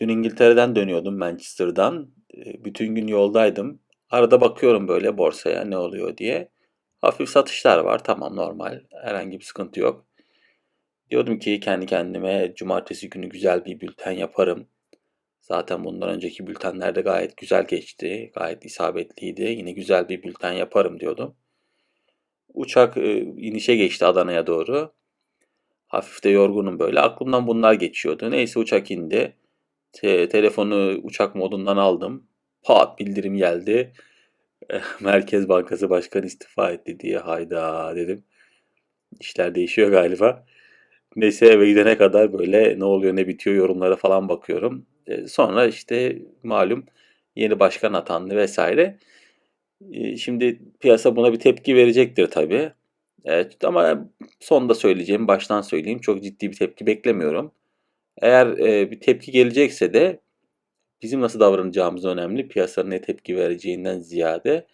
Dün İngiltere'den dönüyordum Manchester'dan. Bütün gün yoldaydım. Arada bakıyorum böyle borsaya ne oluyor diye. Hafif satışlar var. Tamam normal. Herhangi bir sıkıntı yok. Diyordum ki kendi kendime cumartesi günü güzel bir bülten yaparım. Zaten bundan önceki bültenler de gayet güzel geçti. Gayet isabetliydi. Yine güzel bir bülten yaparım diyordum. Uçak inişe geçti Adana'ya doğru. Hafif de yorgunum böyle. Aklımdan bunlar geçiyordu. Neyse uçak indi. Te- telefonu uçak modundan aldım. Pat bildirim geldi. Eh, Merkez Bankası Başkanı istifa etti diye hayda dedim. İşler değişiyor galiba. Neyse eve gidene kadar böyle ne oluyor ne bitiyor yorumlara falan bakıyorum. E, sonra işte malum yeni başkan atandı vesaire. E, şimdi piyasa buna bir tepki verecektir tabii. Evet, ama sonda söyleyeceğim, baştan söyleyeyim. Çok ciddi bir tepki beklemiyorum. Eğer e, bir tepki gelecekse de bizim nasıl davranacağımız önemli. Piyasanın ne tepki vereceğinden ziyade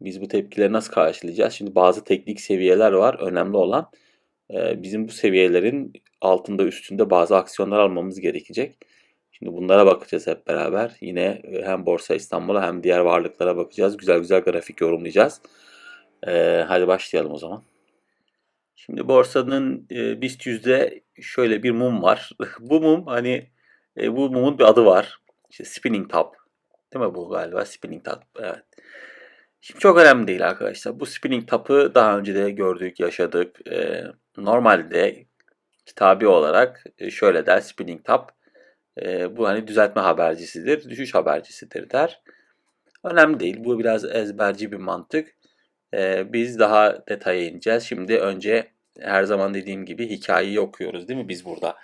biz bu tepkileri nasıl karşılayacağız? Şimdi bazı teknik seviyeler var. Önemli olan e, bizim bu seviyelerin altında üstünde bazı aksiyonlar almamız gerekecek. Şimdi bunlara bakacağız hep beraber. Yine e, hem Borsa İstanbul'a hem diğer varlıklara bakacağız. Güzel güzel grafik yorumlayacağız. E, hadi başlayalım o zaman. Şimdi borsanın e, BIST yüzde şöyle bir mum var. bu mum hani e, bu mumun bir adı var. İşte spinning top. Değil mi bu galiba spinning top? Evet. Şimdi çok önemli değil arkadaşlar. Bu spinning top'ı daha önce de gördük, yaşadık. E, normalde kitabi olarak e, şöyle der spinning top. E, bu hani düzeltme habercisidir, düşüş habercisidir der. Önemli değil. Bu biraz ezberci bir mantık. E, biz daha detaya ineceğiz. Şimdi önce her zaman dediğim gibi hikayeyi okuyoruz değil mi biz burada?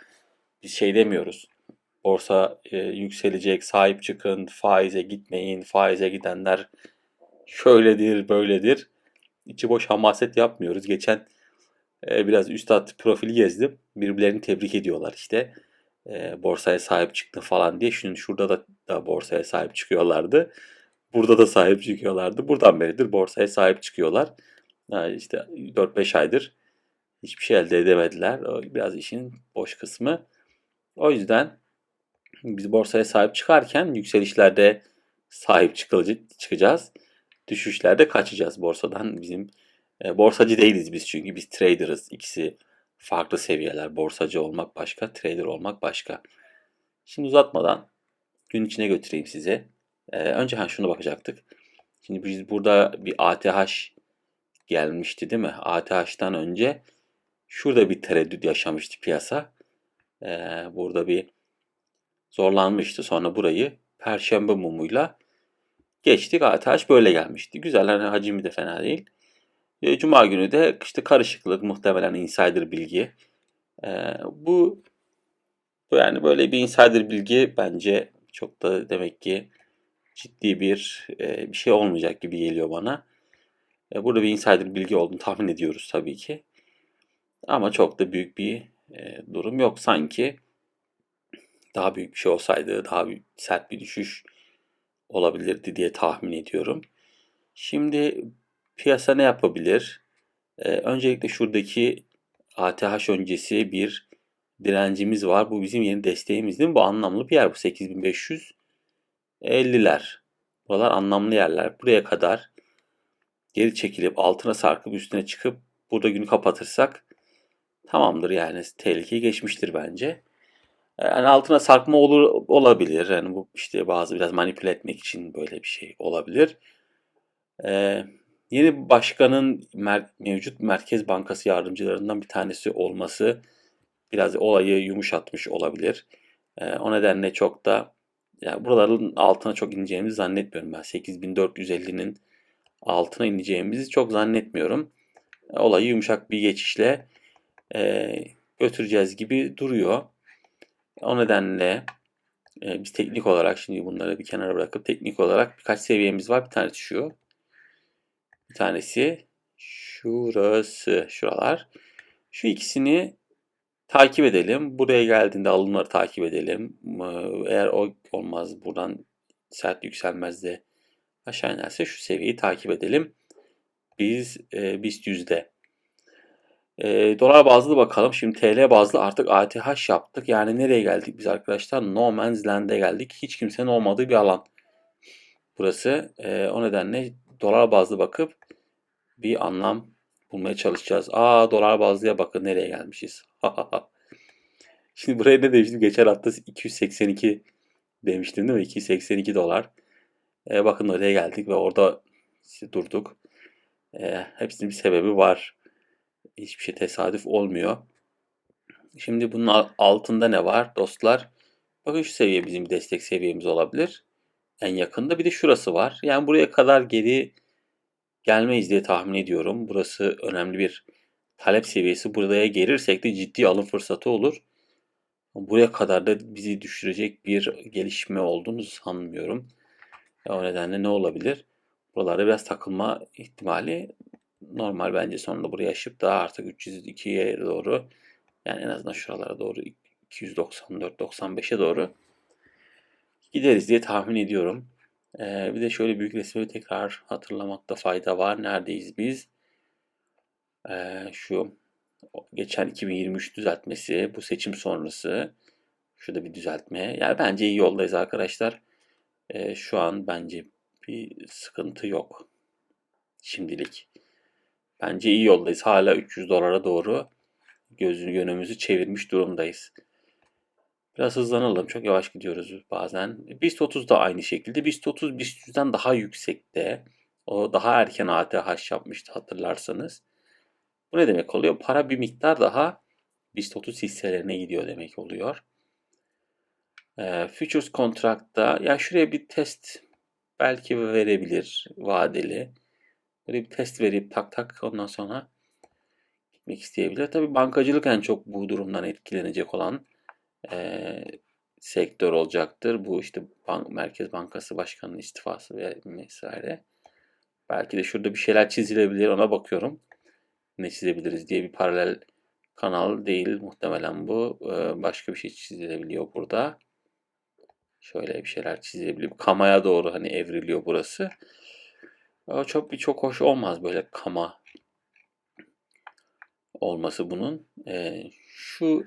Biz şey demiyoruz. Borsa e, yükselecek, sahip çıkın, faize gitmeyin, faize gidenler şöyledir, böyledir. İçi boş hamaset yapmıyoruz. Geçen e, biraz üstad profili gezdim. Birbirlerini tebrik ediyorlar işte. E, borsaya sahip çıktı falan diye. Şimdi şurada da, da borsaya sahip çıkıyorlardı. Burada da sahip çıkıyorlardı. Buradan beridir borsaya sahip çıkıyorlar. Yani işte 4-5 aydır hiçbir şey elde edemediler. O biraz işin boş kısmı. O yüzden biz borsaya sahip çıkarken yükselişlerde sahip çıkacağız. Düşüşlerde kaçacağız borsadan. Bizim e, borsacı değiliz biz çünkü biz trader'ız. İkisi farklı seviyeler. Borsacı olmak başka, trader olmak başka. Şimdi uzatmadan gün içine götüreyim size. Ee, önce ha şuna bakacaktık. Şimdi biz burada bir ATH gelmişti değil mi? ATH'tan önce şurada bir tereddüt yaşamıştı piyasa. Ee, burada bir zorlanmıştı. Sonra burayı perşembe mumuyla geçtik. ATH böyle gelmişti. Güzel hani hacmi de fena değil. Ee, Cuma günü de işte karışıklık muhtemelen insider bilgi. Ee, bu yani böyle bir insider bilgi bence çok da demek ki ciddi bir e, bir şey olmayacak gibi geliyor bana. E, burada bir insider bilgi olduğunu tahmin ediyoruz tabii ki. Ama çok da büyük bir e, durum yok. Sanki daha büyük bir şey olsaydı daha bir, sert bir düşüş olabilirdi diye tahmin ediyorum. Şimdi piyasa ne yapabilir? E, öncelikle şuradaki ATH öncesi bir direncimiz var. Bu bizim yeni desteğimiz değil mi? Bu anlamlı bir yer. Bu 8550'ler. Buralar anlamlı yerler. Buraya kadar geri çekilip altına sarkıp üstüne çıkıp burada günü kapatırsak tamamdır yani tehlikeyi geçmiştir bence. Yani altına sarkma olur olabilir. Yani bu işte bazı biraz manipüle etmek için böyle bir şey olabilir. Ee, yeni başkanın mer- mevcut Merkez Bankası yardımcılarından bir tanesi olması biraz olayı yumuşatmış olabilir. Ee, o nedenle çok da yani buraların altına çok ineceğimizi zannetmiyorum ben. 8450'nin altına ineceğimizi çok zannetmiyorum. Olayı yumuşak bir geçişle e, götüreceğiz gibi duruyor. O nedenle e, biz teknik olarak şimdi bunları bir kenara bırakıp teknik olarak birkaç seviyemiz var. Bir tanesi şu. Bir tanesi şurası. Şuralar. Şu ikisini takip edelim. Buraya geldiğinde alımları takip edelim. Eğer o olmaz buradan sert yükselmez de aşağı inerse şu seviyeyi takip edelim. Biz e, BIST yüzde. E, dolar bazlı bakalım. Şimdi TL bazlı artık ATH yaptık. Yani nereye geldik biz arkadaşlar? No Man's Land'e geldik. Hiç kimsenin olmadığı bir alan. Burası. E, o nedenle dolar bazlı bakıp bir anlam bulmaya çalışacağız. Aa dolar bazlıya bakın nereye gelmişiz. Şimdi buraya ne demiştim? Geçen hafta 282 demiştim değil mi? 282 dolar. E, bakın oraya geldik ve orada durduk. E, hepsinin bir sebebi var. Hiçbir şey tesadüf olmuyor. Şimdi bunun altında ne var dostlar? Bakın şu seviye bizim destek seviyemiz olabilir. En yakında bir de şurası var. Yani buraya kadar geri gelmeyiz diye tahmin ediyorum. Burası önemli bir talep seviyesi. Buraya gelirsek de ciddi alım fırsatı olur. Buraya kadar da bizi düşürecek bir gelişme olduğunu sanmıyorum. O nedenle ne olabilir? Buralarda biraz takılma ihtimali normal bence sonunda buraya aşıp daha artık 302'ye doğru yani en azından şuralara doğru 294-95'e doğru gideriz diye tahmin ediyorum. Ee, bir de şöyle büyük resmi tekrar hatırlamakta fayda var. Neredeyiz biz? Ee, şu geçen 2023 düzeltmesi, bu seçim sonrası. Şurada bir düzeltme. Yani bence iyi yoldayız arkadaşlar. Ee, şu an bence bir sıkıntı yok. Şimdilik. Bence iyi yoldayız. Hala 300 dolara doğru gözünü yönümüzü çevirmiş durumdayız. Biraz hızlanalım. Çok yavaş gidiyoruz bazen. BIST 30 da aynı şekilde. BIST 30 BIST 100'den daha yüksekte. O daha erken ATH yapmıştı hatırlarsanız. Bu ne demek oluyor? Para bir miktar daha BIST 30 hisselerine gidiyor demek oluyor. E, futures kontrakta ya şuraya bir test belki verebilir vadeli. Böyle bir test verip tak tak ondan sonra gitmek isteyebilir. Tabi bankacılık en çok bu durumdan etkilenecek olan e, sektör olacaktır. Bu işte bank, Merkez Bankası Başkanı'nın istifası ve vesaire. Belki de şurada bir şeyler çizilebilir ona bakıyorum. Ne çizebiliriz diye bir paralel kanal değil muhtemelen bu. Ee, başka bir şey çizilebiliyor burada. Şöyle bir şeyler çizilebiliyor. Kamaya doğru hani evriliyor burası. O çok bir çok hoş olmaz böyle kama olması bunun. Ee, şu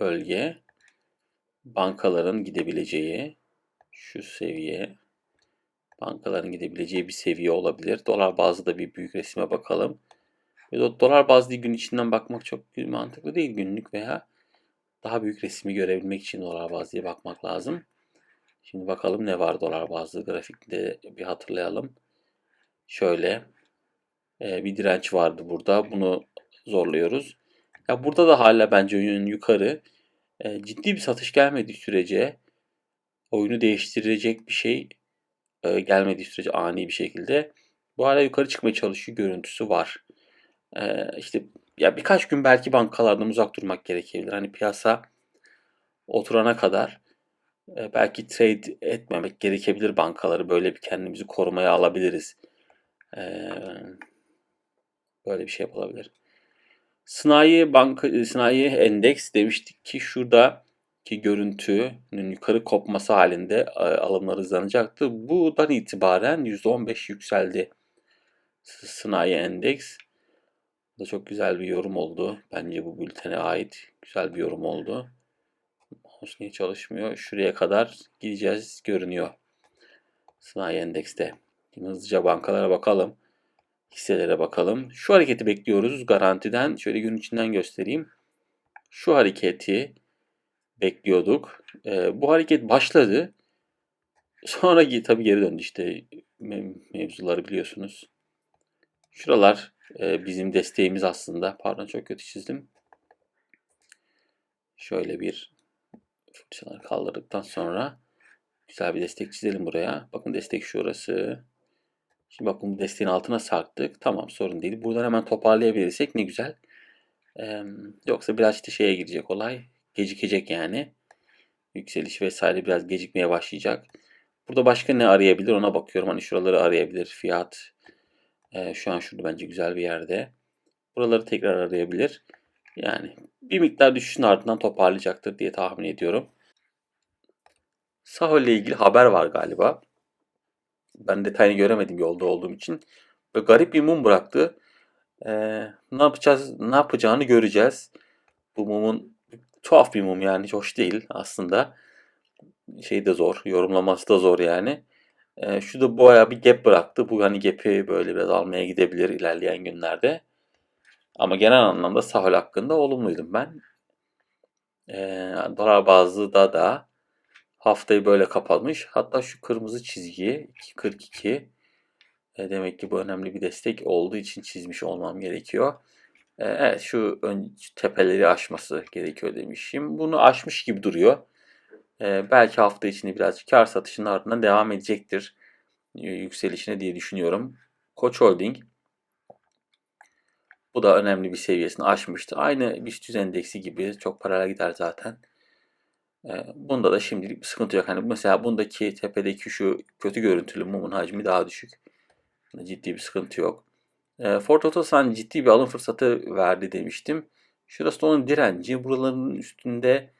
bölge bankaların gidebileceği şu seviye bankaların gidebileceği bir seviye olabilir. Dolar bazlı da bir büyük resme bakalım. Ve dolar bazlı gün içinden bakmak çok mantıklı değil. Günlük veya daha büyük resmi görebilmek için dolar bazlıya bakmak lazım. Şimdi bakalım ne var dolar bazlı grafikte bir hatırlayalım. Şöyle e, bir direnç vardı burada. Bunu zorluyoruz. Ya burada da hala bence oyunun yukarı. E, ciddi bir satış gelmediği sürece oyunu değiştirecek bir şey e, gelmediği sürece ani bir şekilde bu hala yukarı çıkmaya çalışıyor görüntüsü var. E, işte ya birkaç gün belki bankalardan uzak durmak gerekebilir. Hani piyasa oturana kadar e, belki trade etmemek gerekebilir bankaları. Böyle bir kendimizi korumaya alabiliriz. E, böyle bir şey yapılabilir. Sanayi banka sanayi endeks demiştik ki şurada ki görüntünün yukarı kopması halinde alımlar hızlanacaktı. Buradan itibaren %15 yükseldi sanayi endeks. Bu da çok güzel bir yorum oldu. Bence bu bültene ait güzel bir yorum oldu. Mouse niye çalışmıyor? Şuraya kadar gideceğiz görünüyor. Sanayi endekste. Şimdi hızlıca bankalara bakalım. Hisselere bakalım. Şu hareketi bekliyoruz garantiden. Şöyle gün içinden göstereyim. Şu hareketi bekliyorduk. E, bu hareket başladı. Sonra tabii geri döndü işte mevzuları biliyorsunuz. Şuralar e, bizim desteğimiz aslında. Pardon çok kötü çizdim. Şöyle bir fırçaları kaldırdıktan sonra güzel bir destek çizelim buraya. Bakın destek şurası. Şimdi bakın bu desteğin altına sarktık. Tamam sorun değil. Buradan hemen toparlayabilirsek ne güzel. Ee, yoksa biraz işte şeye girecek olay. Gecikecek yani. Yükseliş vesaire biraz gecikmeye başlayacak. Burada başka ne arayabilir ona bakıyorum. Hani şuraları arayabilir. Fiyat e, şu an şurada bence güzel bir yerde. Buraları tekrar arayabilir. Yani bir miktar düşüşün ardından toparlayacaktır diye tahmin ediyorum. Sahol ile ilgili haber var galiba. Ben detayını göremedim yolda olduğum için. Ve garip bir mum bıraktı. Ee, ne yapacağız? Ne yapacağını göreceğiz. Bu mumun tuhaf bir mum yani hiç hoş değil aslında. Şey de zor, yorumlaması da zor yani. Ee, şu da bayağı bir gap bıraktı. Bu hani gap'i böyle biraz almaya gidebilir ilerleyen günlerde. Ama genel anlamda Sahol hakkında olumluydum ben. Ee, dolar bazlı da da haftayı böyle kapatmış. Hatta şu kırmızı çizgi 2.42 e, demek ki bu önemli bir destek olduğu için çizmiş olmam gerekiyor. E, evet şu ön tepeleri aşması gerekiyor demişim. Bunu aşmış gibi duruyor. E, belki hafta içinde birazcık kar satışının ardından devam edecektir. E, yükselişine diye düşünüyorum. Koç Holding bu da önemli bir seviyesini aşmıştı. Aynı BIST endeksi gibi çok paralel gider zaten. Bunda da şimdilik bir sıkıntı yok. Hani mesela bundaki tepedeki şu kötü görüntülü mumun hacmi daha düşük. Ciddi bir sıkıntı yok. Ford Otosan ciddi bir alım fırsatı verdi demiştim. Şurası onun direnci. Buraların üstünde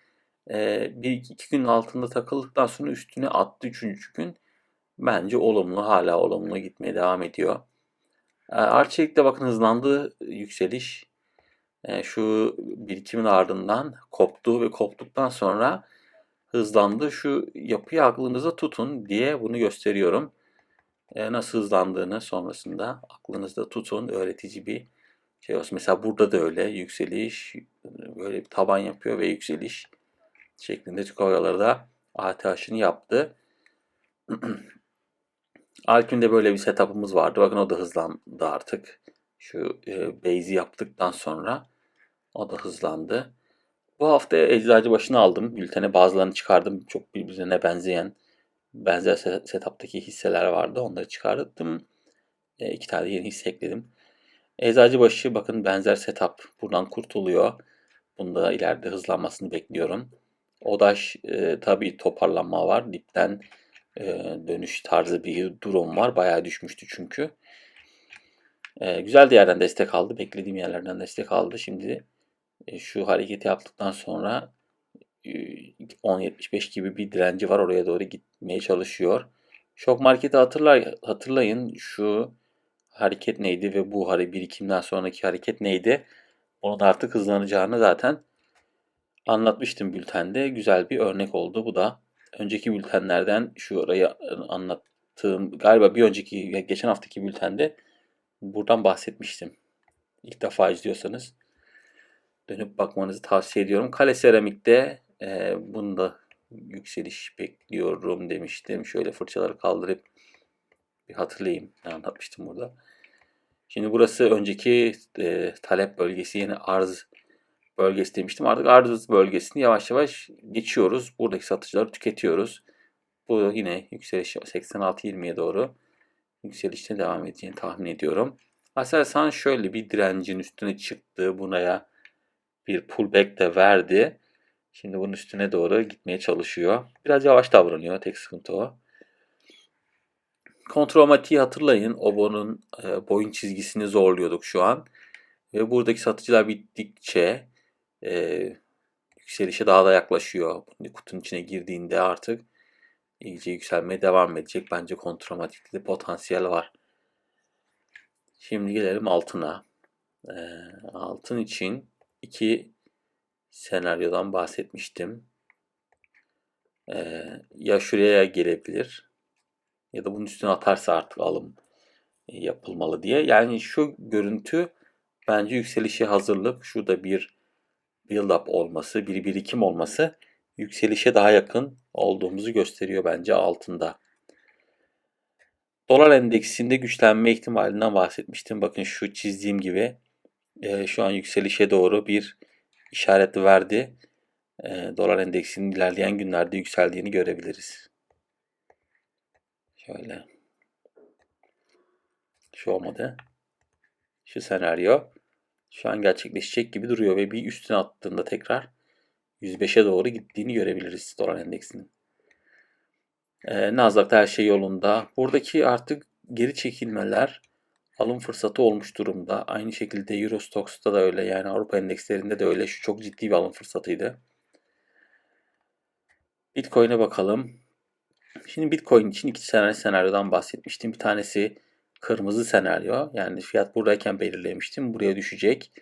bir iki gün altında takıldıktan sonra üstüne attı üçüncü gün. Bence olumlu. Hala olumlu gitmeye devam ediyor. Arçelik'te bakın hızlandı yükseliş. Şu birikimin ardından koptu ve koptuktan sonra hızlandı. Şu yapıyı aklınıza tutun diye bunu gösteriyorum. Nasıl hızlandığını sonrasında aklınızda tutun. Öğretici bir şey olsun. Mesela burada da öyle yükseliş böyle bir taban yapıyor ve yükseliş şeklinde Hava da ATH'ını yaptı. Alpin'de böyle bir setup'ımız vardı. Bakın o da hızlandı artık. Şu e, base'i yaptıktan sonra o da hızlandı. Bu hafta eczacı başına aldım. Bültene bazılarını çıkardım. Çok birbirine benzeyen benzer setup'taki hisseler vardı. Onları çıkarttım. E, iki tane yeni hisse ekledim. Eczacıbaşı bakın benzer setup. Buradan kurtuluyor. Bunda ileride hızlanmasını bekliyorum. Odaş e, tabii toparlanma var. Dipten e, dönüş tarzı bir durum var. Bayağı düşmüştü çünkü. E, güzel bir yerden destek aldı. Beklediğim yerlerden destek aldı. Şimdi şu hareketi yaptıktan sonra 10.75 gibi bir direnci var. Oraya doğru gitmeye çalışıyor. Şok marketi hatırlar, hatırlayın. Şu hareket neydi ve bu hari birikimden sonraki hareket neydi? Onu da artık hızlanacağını zaten anlatmıştım bültende. Güzel bir örnek oldu. Bu da önceki bültenlerden şu orayı anlattığım galiba bir önceki geçen haftaki bültende buradan bahsetmiştim. İlk defa izliyorsanız dönüp bakmanızı tavsiye ediyorum. Kale Seramik'te e, bunda yükseliş bekliyorum demiştim. Şöyle fırçaları kaldırıp bir hatırlayayım ne anlatmıştım burada. Şimdi burası önceki e, talep bölgesi yeni arz bölgesi demiştim. Artık arz bölgesini yavaş yavaş geçiyoruz. Buradaki satıcıları tüketiyoruz. Bu yine yükseliş 86-20'ye doğru yükselişte devam edeceğini tahmin ediyorum. Aselsan şöyle bir direncin üstüne çıktı. Bunaya bir pullback de verdi. Şimdi bunun üstüne doğru gitmeye çalışıyor. Biraz yavaş davranıyor. Tek sıkıntı o. Kontromatiği hatırlayın. Obo'nun e, boyun çizgisini zorluyorduk şu an. Ve buradaki satıcılar bittikçe e, yükselişe daha da yaklaşıyor. Kutunun içine girdiğinde artık iyice yükselmeye devam edecek. Bence kontromatikte de potansiyel var. Şimdi gelelim altına. E, altın için iki senaryodan bahsetmiştim. Ee, ya şuraya gelebilir ya da bunun üstüne atarsa artık alım yapılmalı diye. Yani şu görüntü bence yükselişe hazırlık. Şurada bir build up olması, bir birikim olması yükselişe daha yakın olduğumuzu gösteriyor bence altında. Dolar endeksinde güçlenme ihtimalinden bahsetmiştim. Bakın şu çizdiğim gibi e, şu an yükselişe doğru bir işaret verdi. E, dolar endeksinin ilerleyen günlerde yükseldiğini görebiliriz. Şöyle. Şu olmadı. Şu senaryo şu an gerçekleşecek gibi duruyor ve bir üstüne attığında tekrar 105'e doğru gittiğini görebiliriz dolar endeksinin. Ee, Nasdaq'ta her şey yolunda. Buradaki artık geri çekilmeler alım fırsatı olmuş durumda. Aynı şekilde Eurostox'ta da öyle yani Avrupa endekslerinde de öyle. Şu çok ciddi bir alım fırsatıydı. Bitcoin'e bakalım. Şimdi Bitcoin için iki tane senaryodan bahsetmiştim. Bir tanesi kırmızı senaryo. Yani fiyat buradayken belirlemiştim. Buraya düşecek.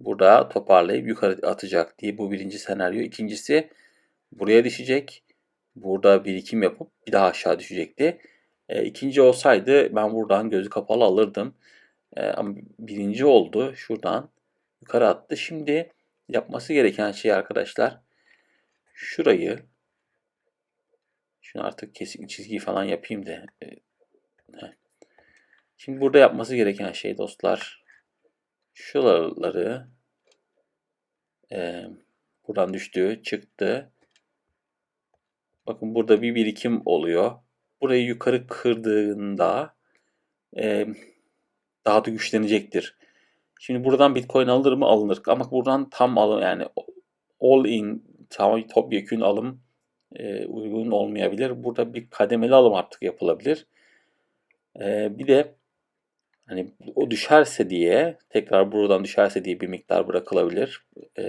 Burada toparlayıp yukarı atacak diye bu birinci senaryo. İkincisi buraya düşecek. Burada birikim yapıp bir daha aşağı düşecekti. E, ikinci olsaydı ben buradan gözü kapalı alırdım. E, ama birinci oldu. Şuradan yukarı attı. Şimdi yapması gereken şey arkadaşlar şurayı şunu artık kesin çizgi falan yapayım da e, şimdi burada yapması gereken şey dostlar şuraları e, buradan düştü çıktı bakın burada bir birikim oluyor burayı yukarı kırdığında e, daha da güçlenecektir Şimdi buradan Bitcoin alınır mı? Alınır. Ama buradan tam alım yani all in tam topyekün alım e, uygun olmayabilir. Burada bir kademeli alım artık yapılabilir. E, bir de hani o düşerse diye tekrar buradan düşerse diye bir miktar bırakılabilir. E,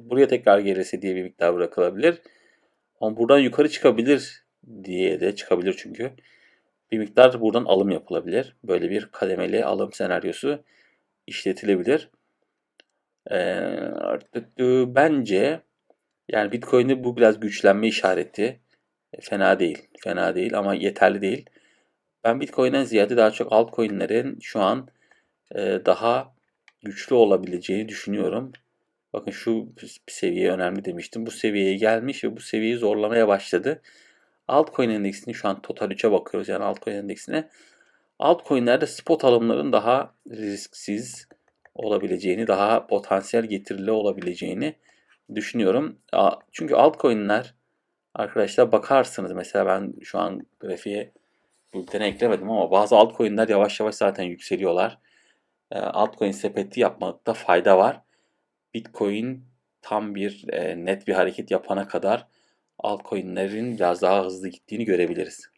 buraya tekrar gelirse diye bir miktar bırakılabilir. Ama buradan yukarı çıkabilir diye de çıkabilir çünkü. Bir miktar buradan alım yapılabilir. Böyle bir kademeli alım senaryosu işletilebilir. Ee, e, bence yani Bitcoin'de bu biraz güçlenme işareti. E, fena değil. Fena değil ama yeterli değil. Ben Bitcoin'den ziyade daha çok altcoin'lerin şu an e, daha güçlü olabileceğini düşünüyorum. Bakın şu seviye önemli demiştim. Bu seviyeye gelmiş ve bu seviyeyi zorlamaya başladı. Altcoin endeksini şu an Total 3'e bakıyoruz yani altcoin endeksine. Altcoin'lerde spot alımların daha risksiz olabileceğini, daha potansiyel getirili olabileceğini düşünüyorum. Çünkü altcoin'ler arkadaşlar bakarsınız mesela ben şu an grafiğe bültene eklemedim ama bazı altcoin'ler yavaş yavaş zaten yükseliyorlar. E, altcoin sepeti yapmakta fayda var. Bitcoin tam bir e, net bir hareket yapana kadar altcoin'lerin biraz daha hızlı gittiğini görebiliriz.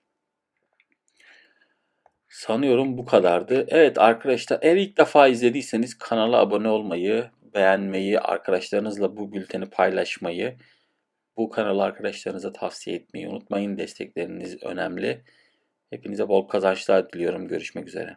Sanıyorum bu kadardı. Evet arkadaşlar eğer ilk defa izlediyseniz kanala abone olmayı, beğenmeyi, arkadaşlarınızla bu bülteni paylaşmayı, bu kanalı arkadaşlarınıza tavsiye etmeyi unutmayın. Destekleriniz önemli. Hepinize bol kazançlar diliyorum. Görüşmek üzere.